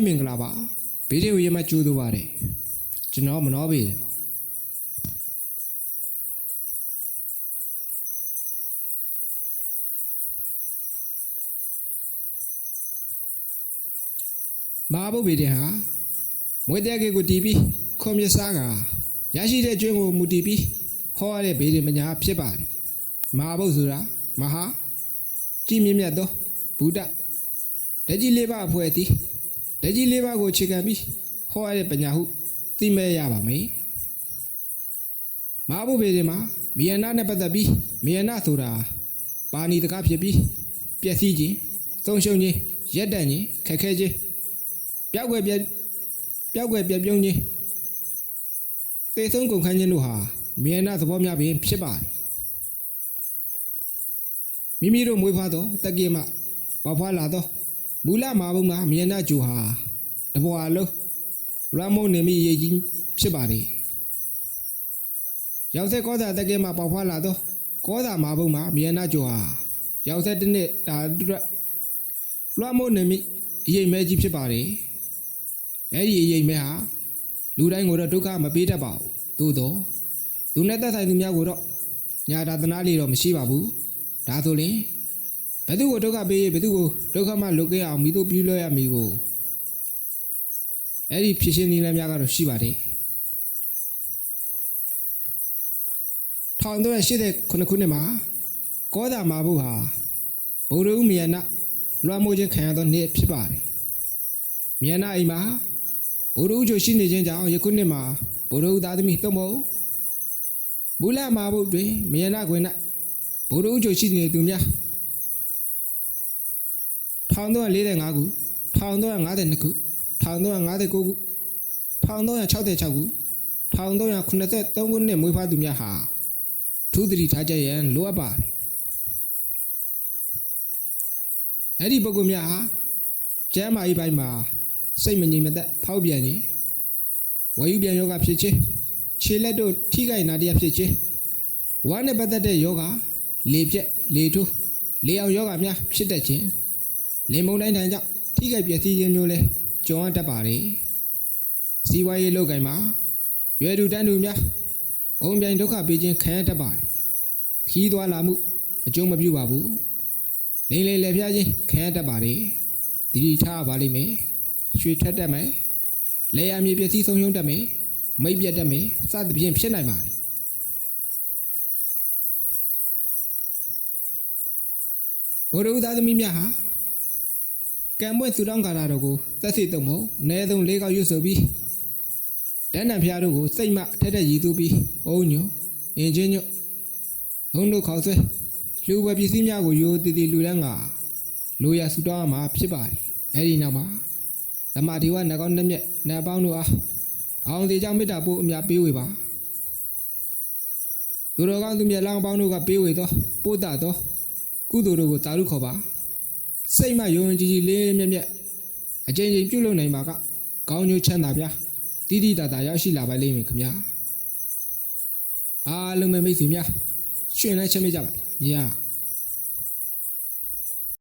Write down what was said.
္ဂလာပါဗီဒီယိုရမကျိုးတော့ပါတယ်ကျွန်တော်မနှောပေးတယ်ပါမဟာဘုဗေဒင်ဟာမွေးတဲ့ကေကိုတီးပြီးခွန်မြစားကရရှိတဲ့ကျွန်းကိုမူတည်ပြီးဟောရတဲ့ဗေဒင်မညာဖြစ်ပါသည်မဟာဘုဆိုတာမဟာကြည်မြင့်မြတ်သောဘုဒ္ဓတကြီးလေးပါအဖွဲသည် တကြီးလေးပါကိုခြေခံပြီးဟောရတဲ့ပညာဟုသိမဲ့ရပါမယ်မဟာဘုဗေဒင်မှာမီယနာနဲ့ပတ်သက်ပြီးမီယနာဆိုတာပါဏီတကားဖြစ်ပြီးပျက်စီးခြင်းသုံးရှုံခြင်းရက်တန့်ခြင်းခက်ခဲခြင်းပျောက်ွယ်ပြက်ပျောက်ွယ်ပြက်ပြုံးခြင်းသေဆုံးကုန်ခန်းခြင်းတို့ဟာမြေနာသဘောများပင်ဖြစ်ပါတယ်မိမိတို့မွေးဖွားသောတက္ကေမပွားဖွားလာသော မူလမာဘုံမှာမြေနာဂျူဟာတဘွာလုံးရမုန်နေမိရေးကြီးဖြစ်ပါတယ်ရောက်သက်ကောသာတက္ကေမပွားဖွားလာသောကောသာမာဘုံမှာမြေနာဂျူဟာရောက်သက်တစ်နှစ်ဒါအတွက်လွှမ်းမိုးနေမိအရေးမဲကြီးဖြစ်ပါတယ်အဲ့ဒီအရေးမဲဟာလူတိုင်းကိုတော့ဒုက္ခမပေးတတ်ပါဘူးသို့တော့သူနဲ့သက်ဆိုင်သူများကိုတော့ညာတာသနာလေးတော့မရှိပါဘူးဒါဆိုရင် ဘယ်သူကိုဒုက္ခပေးဘယ်သူကိုဒုက္ခမှလွတ်ခဲ့အောင်မိတို့ပြုလို့ရမည်ကိုအဲ့ဒီဖြစ်ရှင်နည်းလမ်းများကတော့ရှိပါတယ်1389ခုနှစ်မှာကောသာမာဘုဟာဗုဒ္ဓဥမယနာလွှမ်းမိုးခြင်းခံရသောနေ့ဖြစ်ပါတယ်။မြန်နာအိမ်မှာဘုရုချိုရှိနေခြင်းကြောင့်ယခုနှစ်မှာဘုရုသားသမီးသုံးဖို့မူလမာဘုတွင်မြန်နာခွင်၌ဘုရုချိုရှိနေသူများ 1345ခု1352ခု1359ခု1366ခု1383ခုနှစ်မွေးဖွားသူများဟာထူးသတိထားကြရန်လိုအပ်ပါတယ်အဲ့ဒီပုဂ္ဂိုလ်များဟာကျမ်းမာရေးပိုင်းမှာစိတ်မငြိမ်မသက်ဖောက်ပြန်ခြင်းဝါယူပြန်ယောဂဖြစ်ခြင်းခြေလက်တို့ထိခိုက်နာတရားဖြစ်ခြင်းဝါနဲ့ပတ်သက်တဲ့ယောဂလေပြက်လေထိုးလေအောင်ယောဂများဖြစ်တတ်ခြင်း လေမုန်တိုင်းတိုင်းကြောင့်ထိခိုက်ပျက်စီးခြင်းမျိုးလဲကြုံရတတ်ပါတယ်စီးပွားရေးလုပ်ကိုင်မှာရွယ်တူတန်းတူများအုံပြိုင်ဒုက္ခပေးခြင်းခံရတတ်ပါတယ်ခီးသွားလာမှုအကျုံးမပြုပါဘူးလိမ့်လေလေဖျားခြင်းခံရတတ်ပါတယ်တတိထားပါလိမ့်မယ်ရွှေထက်တတ်မယ်လေယာမြေပစ္စည်းဆုံးရှုံးတတ်မယ်မိတ်ပြတ်တတ်မယ်စသဖြင့်ဖြစ်နိုင်ပါတယ်ဘုရုသားသမီးများဟာ ကံပွင့်သူတောင်းကာလာတော်ကိုသက်စိတ်သုံးဖို့အ ਨੇ ဆုံး၄កောက်ရွတ်ဆိုပြီးတန်းတန်ဖျားတို့ကိုစိတ်မှထက်ထက်ရည်သူပြီးအုံညွအင်ချင်းညွဘုံတို့ခေါက်ဆွဲလူဝယ်ပစ္စည်းများကိုရိုးတည်တည်လူတန်းကလိုရဆူတောင်းမှာဖြစ်ပါတယ်အဲ့ဒီနောက်မှာဓမ္မဒီဝနကောင်းတစ်မြက်နတ်ပေါင်းတို့အားအောင်သေးကြောင့်မေတ္တာပို့အများပေးဝေပါသူတော်ကောင်းသူမြတ်လောင်းပေါင်းတို့ကပေးဝေသောပို့တာသောကုသိုလ်တို့ကိုတာရုခေါ်ပါ စိတ်မှယုံကြည်ကြည်လေးမြက်မြက်အကျဉ်းချင်းပြုလုပ်နိုင်ပါကကောင်းကျိုးချမ်းသာဗျာတိတိတတာရောက်ရှိလာပါလိမ့်မယ်ခင်ဗျာအားလုံးပဲမိတ်ဆွေများရှင်လည်းချက်မိကြပါမြာ